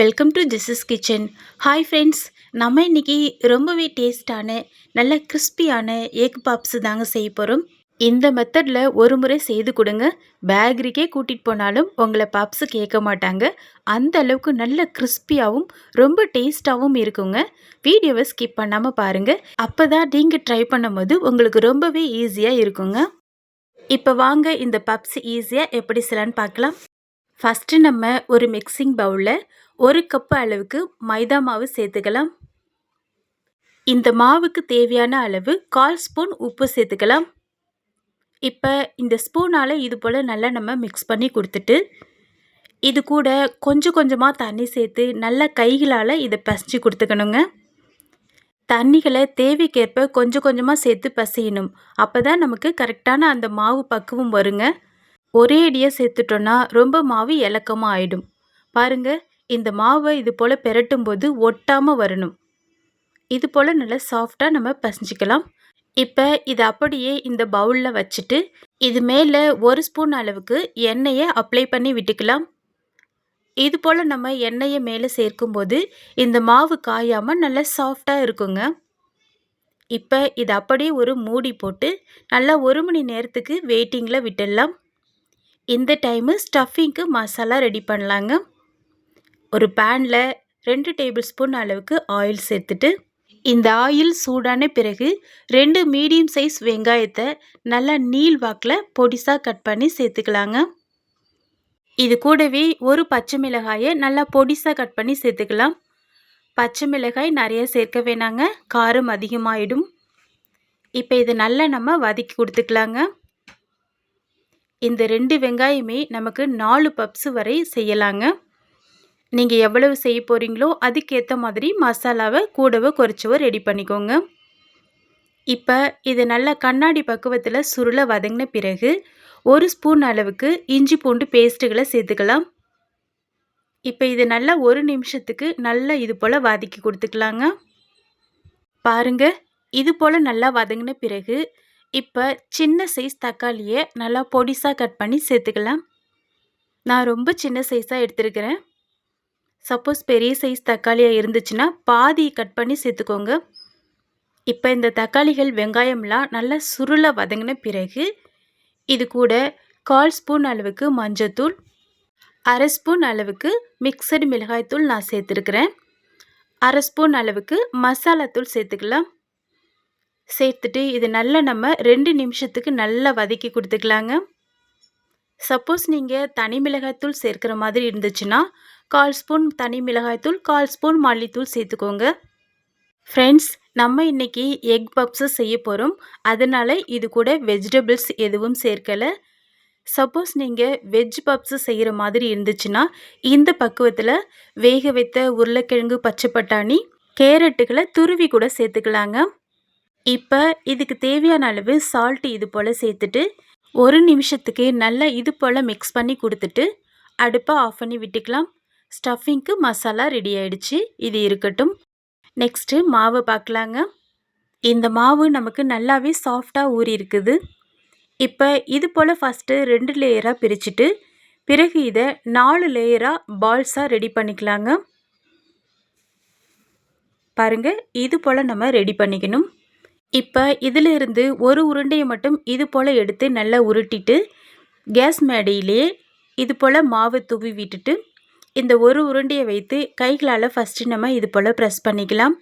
Welcome to Jesus kitchen hi friends நம்ம இன்னைக்கு ரொம்பவே டேஸ்டான நல்ல கிறிஸ்பியான எக் பாப்ஸ் தாங்க செய்ய போகிறோம் இந்த மெத்தடில் ஒரு முறை செய்து கொடுங்க. பேக்கரிக்கே கூட்டிகிட்டு போனாலும் உங்களை பாப்ஸு கேட்க மாட்டாங்க. அந்த அளவுக்கு நல்ல கிறிஸ்பியாகவும் ரொம்ப டேஸ்ட்டாகவும் இருக்குங்க. வீடியோவை ஸ்கிப் பண்ணாமல் பாருங்கள் அப்போ தான் நீங்கள் ட்ரை பண்ணும்போது உங்களுக்கு ரொம்பவே ஈஸியாக இருக்குங்க. இப்போ வாங்க இந்த பப்ஸ் ஈஸியாக எப்படி செய்யலான்னு பார்க்கலாம். ஃபஸ்ட்டு நம்ம ஒரு மிக்சிங் பவுலில் ஒரு கப்பு அளவுக்கு மைதா மாவு சேர்த்துக்கலாம். இந்த மாவுக்கு தேவையான அளவு கால் ஸ்பூன் உப்பு சேர்த்துக்கலாம். இப்போ இந்த ஸ்பூனால் இது போல் நல்லா நம்ம மிக்ஸ் பண்ணி கொடுத்துட்டு இது கூட கொஞ்சம் கொஞ்சமாக தண்ணி சேர்த்து நல்லா கைகளால் இதை பசிச்சு கொடுத்துக்கணுங்க. தண்ணிகளை தேவைக்கேற்ப கொஞ்சம் கொஞ்சமாக சேர்த்து பசையணும். அப்போ தான் நமக்கு கரெக்டான அந்த மாவு பக்குவம் வருங்க. ஒரே அடியாக சேர்த்துட்டோன்னா ரொம்ப மாவு இலக்கமாக ஆகிடும் பாருங்கள் இந்த மாவை இது போல் பெரட்டும் போது ஒட்டாமல் வரணும். இது போல் நல்லா சாஃப்டாக நம்ம பசஞ்சிக்கலாம். இப்போ இதை அப்படியே இந்த பவுலில் வச்சுட்டு இது மேலே ஒரு ஸ்பூன் அளவுக்கு எண்ணெயை அப்ளை பண்ணி விட்டுக்கலாம். இது போல் நம்ம எண்ணெயை மேலே சேர்க்கும்போது இந்த மாவு காயாமல் நல்லா சாஃப்டாக இருக்குங்க. இப்போ இது அப்படியே ஒரு மூடி போட்டு நல்லா ஒரு மணி நேரத்துக்கு வெயிட்டிங்கில் விட்டுடலாம். இந்த டைமு ஸ்டஃபிங்க்கு மசாலா ரெடி பண்ணலாங்க. ஒரு பேனில் ரெண்டு டேபிள் ஸ்பூன் அளவுக்கு ஆயில் சேர்த்துட்டு இந்த ஆயில் சூடான பிறகு ரெண்டு மீடியம் சைஸ் வெங்காயத்தை நல்லா நீல் வாக்கில் பொடிசாக கட் பண்ணி சேர்த்துக்கலாங்க. இது கூடவே ஒரு பச்சை மிளகாயை நல்லா பொடிசாக கட் பண்ணி சேர்த்துக்கலாம். பச்சை மிளகாய் நிறைய சேர்க்க வேணாங்க காரம் அதிகமாகிடும் இப்போ இதை நல்லா நம்ம வதக்கி கொடுத்துக்கலாங்க. இந்த ரெண்டு வெங்காயமே நமக்கு நாலு பப்ஸு வரை செய்யலாங்க. நீங்கள் எவ்வளவு செய்ய போகிறீங்களோ அதுக்கேற்ற மாதிரி மசாலாவை கூடவோ குறைச்சவோ ரெடி பண்ணிக்கோங்க. இப்போ இது நல்லா கண்ணாடி பக்குவத்தில் சுருளை வதங்கின பிறகு ஒரு ஸ்பூன் அளவுக்கு இஞ்சி பூண்டு பேஸ்ட்டுகளை சேர்த்துக்கலாம். இப்போ இது நல்லா ஒரு நிமிஷத்துக்கு நல்லா இது போல் வதக்கி கொடுத்துக்கலாங்க. பாருங்கள் இது போல் நல்லா வதங்கின பிறகு இப்போ சின்ன சைஸ் தக்காளியை நல்லா பொடிசாக கட் பண்ணி சேர்த்துக்கலாம். நான் ரொம்ப சின்ன சைஸாக எடுத்துருக்கிறேன். சப்போஸ் பெரிய சைஸ் தக்காளியாக இருந்துச்சுன்னா பாதி கட் பண்ணி சேர்த்துக்கோங்க. இப்போ இந்த தக்காளிகள் வெங்காயம்லாம் நல்லா சுருளாக வதங்கின பிறகு இது கூட கால் ஸ்பூன் அளவுக்கு மஞ்சத்தூள் அரை ஸ்பூன் அளவுக்கு மிக்சடு மிளகாய்த்தூள் நான் சேர்த்துருக்குறேன். அரை ஸ்பூன் அளவுக்கு மசாலாத்தூள் சேர்த்துக்கலாம். சேர்த்துட்டு இது நல்லா நம்ம ரெண்டு நிமிஷத்துக்கு நல்லா வதக்கி கொடுத்துக்கலாங்க. சப்போஸ் நீங்கள் தனி மிளகாய்த்தூள் சேர்க்குற மாதிரி இருந்துச்சுன்னா கால் ஸ்பூன் தனி மிளகாய்த்தூள் கால் ஸ்பூன் மல்லித்தூள் சேர்த்துக்கோங்க. ஃப்ரெண்ட்ஸ் நம்ம இன்றைக்கி எக் பப்ஸு செய்ய போகிறோம் அதனால் இது கூட வெஜிடபிள்ஸ் எதுவும் சேர்க்கலை. சப்போஸ் நீங்கள் வெஜ் பப்ஸு செய்கிற மாதிரி இருந்துச்சுன்னா இந்த பக்குவத்தில் வேக வைத்த உருளைக்கிழங்கு பச்சை பட்டாணி கேரட்டுகளை துருவி கூட சேர்த்துக்கலாங்க. இப்போ இதுக்கு தேவையான அளவு சால்ட்டு இது போல் சேர்த்துட்டு ஒரு நிமிஷத்துக்கு நல்லா இது போல் மிக்ஸ் பண்ணி கொடுத்துட்டு அடுப்பை ஆஃப் பண்ணி விட்டுக்கலாம். ஸ்டஃபிங்க்கு மசாலா ரெடி ஆயிடுச்சு. இது இருக்கட்டும். நெக்ஸ்ட்டு மாவு பார்க்கலாங்க இந்த மாவு நமக்கு நல்லாவே சாஃப்டாக ஊறி இருக்குது. இப்போ இது போல் ஃபஸ்ட்டு ரெண்டு லேயராக பிரிச்சுட்டு பிறகு இதை நாலு லேயராக பால்ஸாக ரெடி பண்ணிக்கலாங்க. பாருங்கள் இது போல் நம்ம ரெடி பண்ணிக்கணும். இப்போ இதிலிருந்து ஒரு உருண்டையை மட்டும் இது போல் எடுத்து நல்லா உருட்டிட்டு கேஸ் மேடையிலே இது போல் மாவு தூவி விட்டுட்டு இந்த ஒரு உருண்டையை வைத்து கைகளால் ஃபஸ்ட்டு நம்ம இது போல் ப்ரெஸ் பண்ணிக்கலாம்.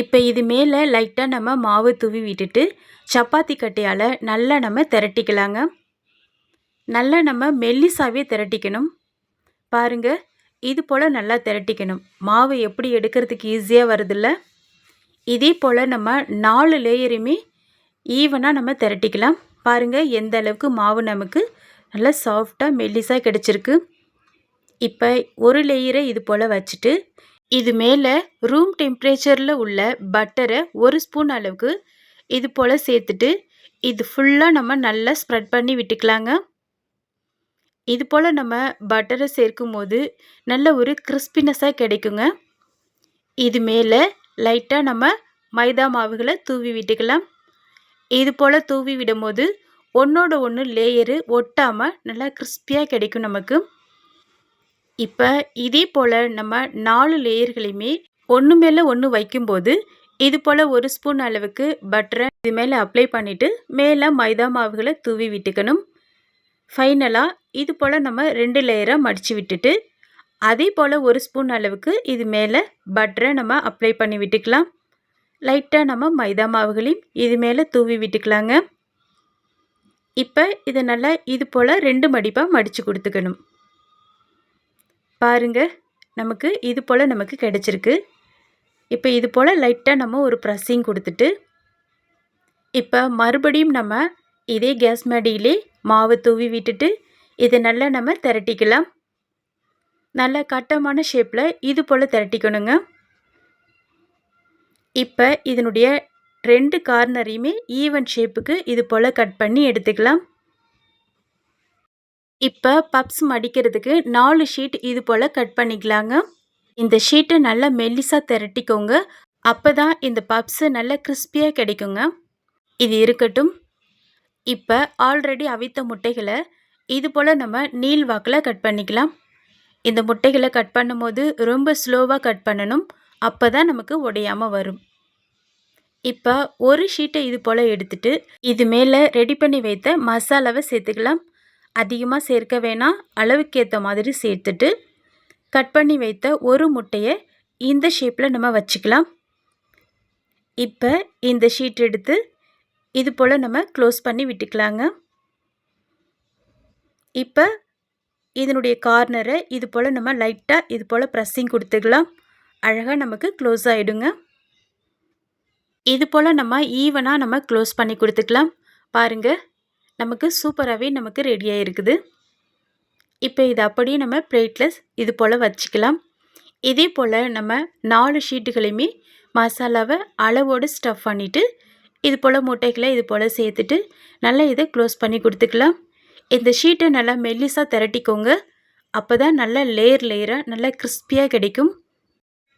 இப்போ இது மேலே லைட்டாக நம்ம மாவு தூவி விட்டுட்டு சப்பாத்தி கட்டையால் நல்லா நம்ம திரட்டிக்கலாங்க. நல்லா நம்ம மெல்லிசாவே திரட்டிக்கணும். பாருங்கள் இது போல் நல்லா திரட்டிக்கணும். மாவு எப்படி எடுக்கிறதுக்கு ஈஸியாக வருதில்ல? இதே போல் நம்ம நாலு லேயருமே ஈவனாக நம்ம திரட்டிக்கலாம். பாருங்கள் எந்த அளவுக்கு மாவு நமக்கு நல்லா சாஃப்டாக மெல்லிசாக கிடச்சிருக்கு. இப்போ ஒரு லேயரை இது போல் வச்சுட்டு இது மேலே ரூம் டெம்ப்ரேச்சரில் உள்ள பட்டரை ஒரு ஸ்பூன் அளவுக்கு இது போல் சேர்த்துட்டு இது ஃபுல்லாக நம்ம நல்லா ஸ்ப்ரெட் பண்ணி விட்டுக்கலாங்க. இது போல் நம்ம பட்டரை சேர்க்கும் போது நல்ல ஒரு கிறிஸ்பினஸாக கிடைக்குங்க. இது மேலே லைட்டாக நம்ம மைதா மாவுகளை தூவி விட்டுக்கலாம். இது போல் தூவி விடும்போது ஒன்றோட ஒன்று லேயரு ஒட்டாமல் நல்லா கிறிஸ்பியாக கிடைக்கும் நமக்கு. இப்போ இதே போல் நம்ம நாலு லேயர்களையுமே ஒன்று மேலே ஒன்று வைக்கும்போது இது போல் ஒரு ஸ்பூன் அளவுக்கு பட்டரை இது மேலே அப்ளை பண்ணிவிட்டு மேலே மைதா மாவுகளை தூவி விட்டுக்கணும். ஃபைனலாக இது போல் நம்ம ரெண்டு லேயராக மடித்து விட்டுட்டு அதே போல் ஒரு ஸ்பூன் அளவுக்கு இது மேலே பட்டரை நம்ம அப்ளை பண்ணி விட்டுக்கலாம். லைட்டாக நம்ம மைதா மாவுகளையும் இது மேலே தூவி விட்டுக்கலாங்க. இப்போ இதை நல்லா இது போல் ரெண்டு மடிப்பாக மடித்து கொடுத்துக்கணும். பாருங்க நமக்கு இது போல் நமக்கு கிடச்சிருக்கு. இப்போ இது போல் லைட்டாக நம்ம ஒரு ப்ரெஸ்ஸிங் கொடுத்துட்டு இப்போ மறுபடியும் நம்ம இதே கேஸ் மடியிலே மாவு தூவி விட்டுட்டு இதை நல்லா நம்ம திரட்டிக்கலாம். நல்ல கட்டமான ஷேப்பில் இது போல் திரட்டிக்கணுங்க. இப்போ இதனுடைய ரெண்டு கார்னரையுமே ஈவன் ஷேப்புக்கு இது போல் கட் பண்ணி எடுத்துக்கலாம். இப்போ பப்ஸ் மடிக்கிறதுக்கு நாலு ஷீட் இது போல் கட் பண்ணிக்கலாங்க. இந்த ஷீட்டை நல்லா மெல்லிசாக திரட்டிக்கோங்க. அப்போ தான் இந்த பப்ஸு நல்லா கிறிஸ்பியாக கிடைக்குங்க. இது இருக்கட்டும். இப்போ ஆல்ரெடி அவித்த முட்டைகளை இது போல் நம்ம நீள் வாக்கில் கட் பண்ணிக்கலாம். இந்த முட்டைகளை கட் பண்ணும்போது ரொம்ப ஸ்லோவாக கட் பண்ணணும். அப்போ தான் நமக்கு உடையாமல் வரும். இப்போ ஒரு ஷீட்டை இது போல் எடுத்துட்டு இது மேலே ரெடி பண்ணி வைத்த மசாலாவை சேர்த்துக்கலாம். அதிகமாக சேர்க்க வேணாம். அளவுக்கு ஏற்ற மாதிரி சேர்த்துட்டு கட் பண்ணி வைத்த ஒரு முட்டையை இந்த ஷேப்பில் நம்ம வச்சுக்கலாம். இப்போ இந்த ஷீட் எடுத்து இது போல் நம்ம க்ளோஸ் பண்ணி விட்டுக்கலாங்க. இப்போ இதனுடைய கார்னரை இது போல் நம்ம லைட்டாக இது போல் ப்ரெஸ்ஸிங் கொடுத்துக்கலாம். அழகாக நமக்கு க்ளோஸ் ஆகிடுங்க இது போல் நம்ம ஈவனாக நம்ம க்ளோஸ் பண்ணி கொடுத்துக்கலாம். பாருங்கள் நமக்கு சூப்பராகவே நமக்கு ரெடியாக இருக்குது இப்போ இது அப்படியே நம்ம பிளேட்டில் இது போல் வச்சுக்கலாம். இதே போல் நம்ம நாலு ஷீட்டுகளையுமே மசாலாவை அளவோடு ஸ்டஃப் பண்ணிவிட்டு இது போல் முட்டைகளை இது போல் சேர்த்துட்டு நல்லா இதை க்ளோஸ் பண்ணி கொடுத்துக்கலாம். இந்த ஷீட்டை நல்லா மெல்லிஸாக திரட்டிக்கோங்க. அப்போ தான் நல்லா லேயர் லேயராக நல்லா கிறிஸ்பியாக கிடைக்கும்.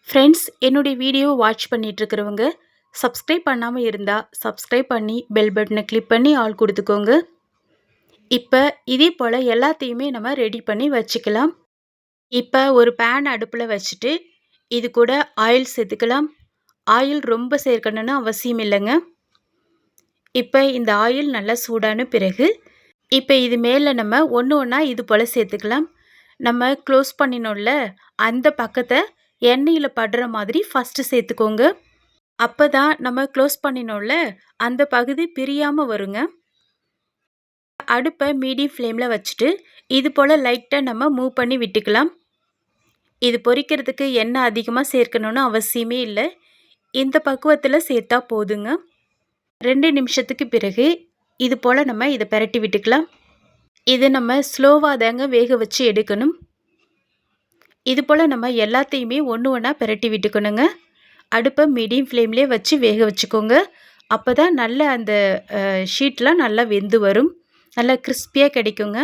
ஃப்ரெண்ட்ஸ் என்னுடைய வீடியோ வாட்ச் பண்ணிகிட்ருக்கிறவங்க சப்ஸ்கிரைப் பண்ணாமல் இருந்தால் சப்ஸ்கிரைப் பண்ணி பெல் பட்டனை கிளிக் பண்ணி ஆள் கொடுத்துக்கோங்க. இப்போ இதே போல் எல்லாத்தையுமே நம்ம ரெடி பண்ணி வச்சுக்கலாம். இப்போ ஒரு பேன் அடுப்பில் வச்சுட்டு இது கூட ஆயில் சேர்த்துக்கலாம். ஆயில் ரொம்ப சேர்க்கணும்னு அவசியம் இல்லைங்க. இப்போ இந்த ஆயில் நல்லா சூடான பிறகு இப்போ இது மேலே நம்ம ஒன்று ஒன்றா இது போல் சேர்த்துக்கலாம். நம்ம க்ளோஸ் பண்ணினோம்ல அந்த பக்கத்தை எண்ணெயில் படுற மாதிரி ஃபஸ்ட்டு சேர்த்துக்கோங்க. அப்போ தான் நம்ம க்ளோஸ் பண்ணினோம்ல அந்த பகுதி பிரியாமல் வருங்க. அடுப்பை மீடியம் ஃப்ளேமில் வச்சுட்டு இது போல் லைட்டாக நம்ம மூவ் பண்ணி விட்டுக்கலாம். இது பொரிக்கிறதுக்கு எண்ணெய் அதிகமாக சேர்க்கணுன்னு அவசியமே இல்லை. இந்த பக்குவத்தில் சேர்த்தா போதுங்க. ரெண்டு நிமிஷத்துக்கு பிறகு இது போல் நம்ம இதை பரட்டி விட்டுக்கலாம். இதை நம்ம ஸ்லோவாக தாங்க வேக வச்சு எடுக்கணும். இது போல் நம்ம எல்லாத்தையுமே ஒன்று ஒன்றா பரட்டி விட்டுக்கணுங்க. அடுப்பை மீடியம் ஃப்ளேம்லேயே வச்சு வேக வச்சுக்கோங்க. அப்போ தான் நல்ல அந்த ஷீட்லாம் நல்லா வெந்து வரும். நல்லா கிறிஸ்பியாக கிடைக்குங்க.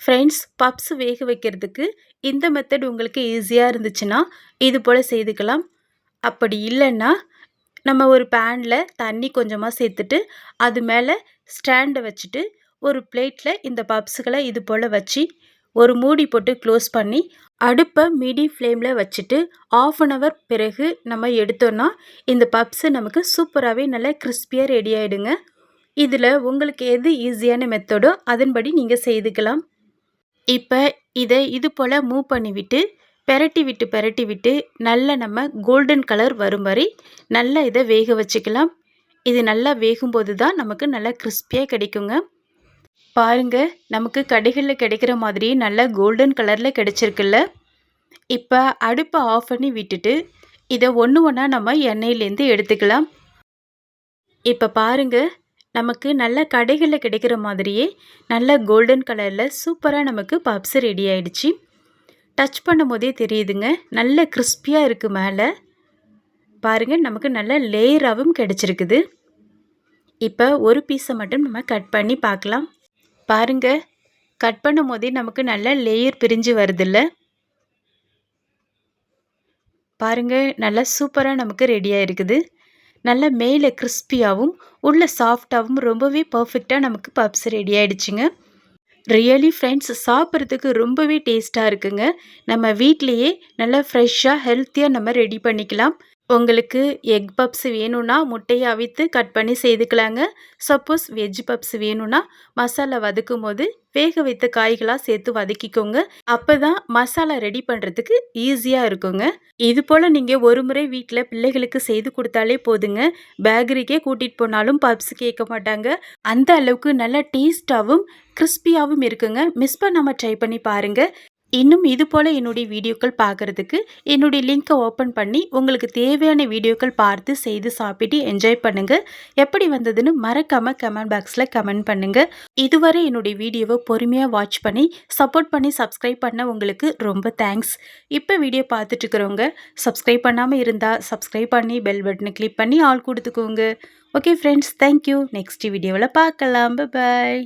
ஃப்ரெண்ட்ஸ் பப்ஸ் வேக வைக்கிறதுக்கு இந்த மெத்தட் உங்களுக்கு ஈஸியாக இருந்துச்சுன்னா இது போல் செய்துக்கலாம். அப்படி இல்லைன்னா நம்ம ஒரு பேனில் தண்ணி கொஞ்சமாக சேர்த்துட்டு அது மேலே ஸ்டாண்டை வச்சுட்டு ஒரு பிளேட்டில் இந்த பப்ஸுகளை இது போல் வச்சு ஒரு மூடி போட்டு க்ளோஸ் பண்ணி அடுப்பை மீடி ஃப்ளேமில் வச்சுட்டு ஆஃப் அன் ஹவர் பிறகு நம்ம எடுத்தோன்னா இந்த பப்ஸு நமக்கு சூப்பராகவே நல்லா கிறிஸ்பியாக ரெடி ஆகிடுங்க இதில் உங்களுக்கு எது ஈஸியான மெத்தடோ அதன்படி நீங்கள் செய்துக்கலாம். இப்போ இதை இது போல் மூவ் பண்ணிவிட்டு பெரட்டி விட்டு பெரட்டி விட்டு நல்லா நம்ம கோல்டன் கலர் வரும் வரை நல்லா இதை வேக வச்சுக்கலாம். இது நல்லா வேகும்போது தான் நமக்கு நல்லா கிறிஸ்பியாக கிடைக்குங்க. பாருங்க நமக்கு கடைகளில் கிடைக்கிற மாதிரி நல்லா கோல்டன் கலரில் கிடைச்சிருக்குல்ல? இப்போ அடுப்பை ஆஃப் பண்ணி விட்டுட்டு இதை ஒன்று ஒன்றா நம்ம எண்ணெயிலேருந்து எடுத்துக்கலாம். இப்போ பாருங்க நமக்கு நல்ல கடைகளில் கிடைக்கிற மாதிரியே நல்ல கோல்டன் கலரில் சூப்பராக நமக்கு பப்ஸ் ரெடி ஆயிடுச்சு. டச் பண்ணும் போதே தெரியுதுங்க நல்ல கிறிஸ்பியாக இருக்குது மேலே. பாருங்கள் நமக்கு நல்ல லேயராகவும் கிடச்சிருக்குது. இப்போ ஒரு பீஸை மட்டும் நம்ம கட் பண்ணி பார்க்கலாம். பாருங்கள் கட் பண்ணும் போதே நமக்கு நல்ல லேயர் பிரிஞ்சு வருதில்ல? பாருங்கள் நல்லா சூப்பராக நமக்கு ரெடியாக இருக்குது நல்ல மேலே கிறிஸ்பியாகவும் உள்ள சாஃப்டாகவும் ரொம்பவே பர்ஃபெக்டாக நமக்கு பப்ஸ் ரெடி ஆகிடுச்சிங்க ரியலி ஃப்ரெண்ட்ஸ் சாப்பிட்றதுக்கு ரொம்பவே டேஸ்ட்டாக இருக்குங்க. நம்ம வீட்லேயே நல்லா ஃப்ரெஷ்ஷாக ஹெல்த்தியாக நம்ம ரெடி பண்ணிக்கலாம். உங்களுக்கு எக் பப்ஸ் வேணும்னா முட்டையை அவித்து கட் பண்ணி செய்துக்கலாங்க. சப்போஸ் வெஜ் பப்ஸ் வேணும்னா மசாலா வதக்கும் போது வேக வைத்த காய்களாக சேர்த்து வதக்கிக்கோங்க. அப்போ தான் மசாலா ரெடி பண்ணுறதுக்கு ஈஸியாக இருக்குங்க. இது போல் நீங்கள் ஒரு முறை வீட்டில் பிள்ளைகளுக்கு செய்து கொடுத்தாலே போதுங்க. பேக்கரிக்கே கூட்டிகிட்டு போனாலும் பப்ஸ் கேட்க மாட்டாங்க. அந்த அளவுக்கு நல்லா டேஸ்ட்டாகவும் கிறிஸ்பியாகவும் இருக்குங்க. மிஸ் பண்ணாமல் ட்ரை பண்ணி பாருங்கள் இன்னும் இது போல் என்னுடைய வீடியோக்கள் பார்க்குறதுக்கு என்னுடைய லிங்க்கை ஓப்பன் பண்ணி உங்களுக்கு தேவையான வீடியோக்கள் பார்த்து செய்து சாப்பிட்டு என்ஜாய் பண்ணுங்கள் எப்படி வந்ததுன்னு மறக்காமல் கமெண்ட் பாக்ஸில் கமெண்ட் பண்ணுங்கள் இதுவரை என்னுடைய வீடியோவை பொறுமையாக வாட்ச் பண்ணி சப்போர்ட் பண்ணி சப்ஸ்கிரைப் பண்ண உங்களுக்கு ரொம்ப தேங்க்ஸ் இப்போ வீடியோ பார்த்துட்ருக்குறவங்க சப்ஸ்கிரைப் பண்ணாமல் இருந்தால் சப்ஸ்கிரைப் பண்ணி பெல் பட்டனை கிளிக் பண்ணி ஆள் கொடுத்துக்கோங்க. ஓகே ஃப்ரெண்ட்ஸ் தேங்க்யூ நெக்ஸ்ட் வீடியோவில் பார்க்கலாம். பாய்